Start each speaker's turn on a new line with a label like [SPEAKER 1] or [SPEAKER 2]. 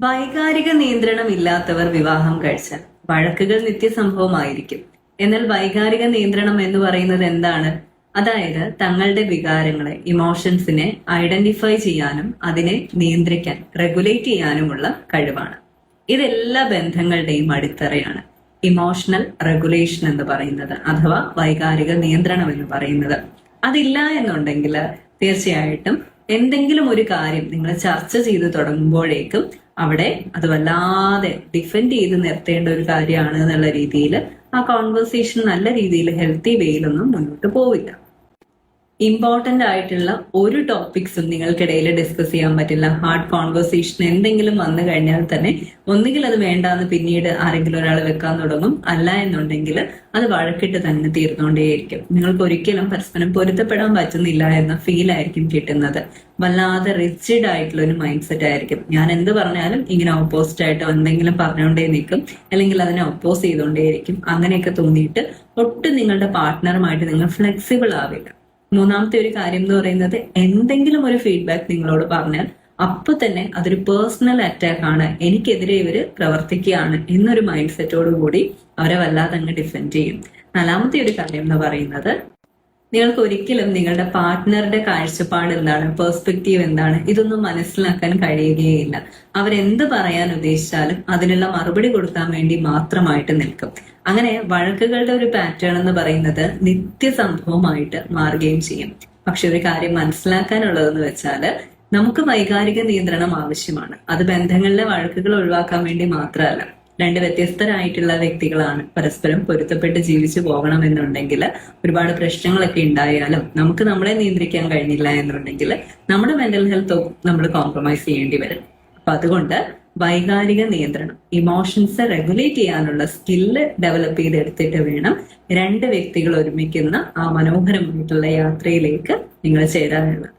[SPEAKER 1] വൈകാരിക നിയന്ത്രണം ഇല്ലാത്തവർ വിവാഹം കഴിച്ചാൽ വഴക്കുകൾ നിത്യസംഭവമായിരിക്കും. എന്നാൽ വൈകാരിക നിയന്ത്രണം എന്ന് പറയുന്നത് എന്താണ്? അതായത് തങ്ങളുടെ വികാരങ്ങളെ ഇമോഷൻസിനെ ഐഡന്റിഫൈ ചെയ്യാനും അതിനെ നിയന്ത്രിക്കാൻ റെഗുലേറ്റ് ചെയ്യാനുമുള്ള കഴിവാണ്. ഇതെല്ലാ ബന്ധങ്ങളുടെയും അടിത്തറയാണ്. ഇമോഷണൽ റെഗുലേഷൻ എന്ന് പറയുന്നത് അഥവാ വൈകാരിക നിയന്ത്രണം എന്ന് പറയുന്നത്. അതില്ല എന്നുണ്ടെങ്കിൽ തീർച്ചയായിട്ടും എന്തെങ്കിലും ഒരു കാര്യം നിങ്ങൾ ചർച്ച ചെയ്തു തുടങ്ങുമ്പോഴേക്കും അവിടെ അത് വല്ലാതെ ഡിഫെൻഡ് ചെയ്ത് നിർത്തേണ്ട ഒരു കാര്യമാണ് എന്നുള്ള രീതിയിൽ ആ കോൺവെർസേഷൻ നല്ല രീതിയിൽ ഹെൽത്തി വേയിലൊന്നും മുന്നോട്ട് പോവില്ല. ഇമ്പോർട്ടന്റ് ആയിട്ടുള്ള ഒരു ടോപ്പിക്സും നിങ്ങൾക്കിടയിൽ ഡിസ്കസ് ചെയ്യാൻ പറ്റില്ല. ഹാർഡ് കോൺവെർസേഷൻ എന്തെങ്കിലും വന്നു കഴിഞ്ഞാൽ തന്നെ ഒന്നുകിൽ അത് വേണ്ടാന്ന് പിന്നീട് ആരെങ്കിലും ഒരാൾ വെക്കാൻ തുടങ്ങും. അല്ല എന്നുണ്ടെങ്കിൽ അത് വഴക്കിട്ട് തന്നെ തീർന്നുകൊണ്ടേയിരിക്കും. നിങ്ങൾക്ക് ഒരിക്കലും പരസ്പരം പൊരുത്തപ്പെടാൻ പറ്റുന്നില്ല എന്ന ഫീൽ ആയിരിക്കും കിട്ടുന്നത്. വല്ലാതെ റിച്ചിഡ് ആയിട്ടുള്ള ഒരു മൈൻഡ് സെറ്റ് ആയിരിക്കും. ഞാൻ എന്ത് പറഞ്ഞാലും ഇങ്ങനെ ഓപ്പോസിറ്റ് ആയിട്ട് എന്തെങ്കിലും പറഞ്ഞുകൊണ്ടേ നിൽക്കും. അല്ലെങ്കിൽ അതിനെ ഒപ്പോസ് ചെയ്തുകൊണ്ടേയിരിക്കും. അങ്ങനെയൊക്കെ തോന്നിയിട്ട് ഒട്ടും നിങ്ങളുടെ പാർട്ട്ണറുമായിട്ട് നിങ്ങൾ ഫ്ലെക്സിബിൾ ആവില്ല. മൂന്നാമത്തെ ഒരു കാര്യം എന്ന് പറയുന്നത് എന്തെങ്കിലും ഒരു ഫീഡ്ബാക്ക് നിങ്ങളോട് പറഞ്ഞാൽ അപ്പൊ തന്നെ അതൊരു പേഴ്സണൽ അറ്റാക്ക് ആണ്. എനിക്കെതിരെ ഇവർ പ്രവർത്തിക്കുകയാണ് എന്നൊരു മൈൻഡ് സെറ്റോടുകൂടി അവരെ വല്ലാതെ അങ്ങ് ഡിഫെൻഡ് ചെയ്യും. നാലാമത്തെ ഒരു കാര്യം എന്ന് പറയുന്നത് നിങ്ങൾക്ക് ഒരിക്കലും നിങ്ങളുടെ പാർട്ട്ണറുടെ കാഴ്ചപ്പാട് എന്താണ്? പെർസ്പെക്റ്റീവ് എന്താണ്? ഇതൊന്നും മനസ്സിലാക്കാൻ കഴിയുകയില്ല. അവരെന്ത് പറയാൻ ഉദ്ദേശിച്ചാലും അതിനുള്ള മറുപടി കൊടുക്കാൻ വേണ്ടി മാത്രമായിട്ട് നിൽക്കും. അങ്ങനെ വഴക്കുകളുടെ ഒരു പാറ്റേൺ എന്ന് പറയുന്നത് നിത്യസംഭവമായിട്ട് മാറുകയും ചെയ്യും. പക്ഷെ ഒരു കാര്യം മനസ്സിലാക്കാനുള്ളതെന്ന് വെച്ചാൽ നമുക്ക് വൈകാരിക നിയന്ത്രണം ആവശ്യമാണ്. അത് ബന്ധങ്ങളിലെ വഴക്കുകൾ ഒഴിവാക്കാൻ വേണ്ടി മാത്രമല്ല. രണ്ട് വ്യത്യസ്തരായിട്ടുള്ള വ്യക്തികളാണ് പരസ്പരം പൊരുത്തപ്പെട്ട് ജീവിച്ചു പോകണമെന്നുണ്ടെങ്കിൽ ഒരുപാട് പ്രശ്നങ്ങളൊക്കെ ഉണ്ടായാലും നമുക്ക് നമ്മളെ നിയന്ത്രിക്കാൻ കഴിഞ്ഞില്ല എന്നുണ്ടെങ്കിൽ നമ്മുടെ മെന്റൽ ഹെൽത്ത് നമ്മൾ കോംപ്രമൈസ് ചെയ്യേണ്ടി വരും. അപ്പൊ അതുകൊണ്ട് വൈകാരിക നിയന്ത്രണം ഇമോഷൻസ് റെഗുലേറ്റ് ചെയ്യാനുള്ള സ്കില്ല് ഡെവലപ്പ് ചെയ്തെടുത്തിട്ട് വേണം രണ്ട് വ്യക്തികൾ ഒരുമിക്കുന്ന ആ മനോഹരമായിട്ടുള്ള യാത്രയിലേക്ക് നിങ്ങൾ ചേരാനുള്ളത്.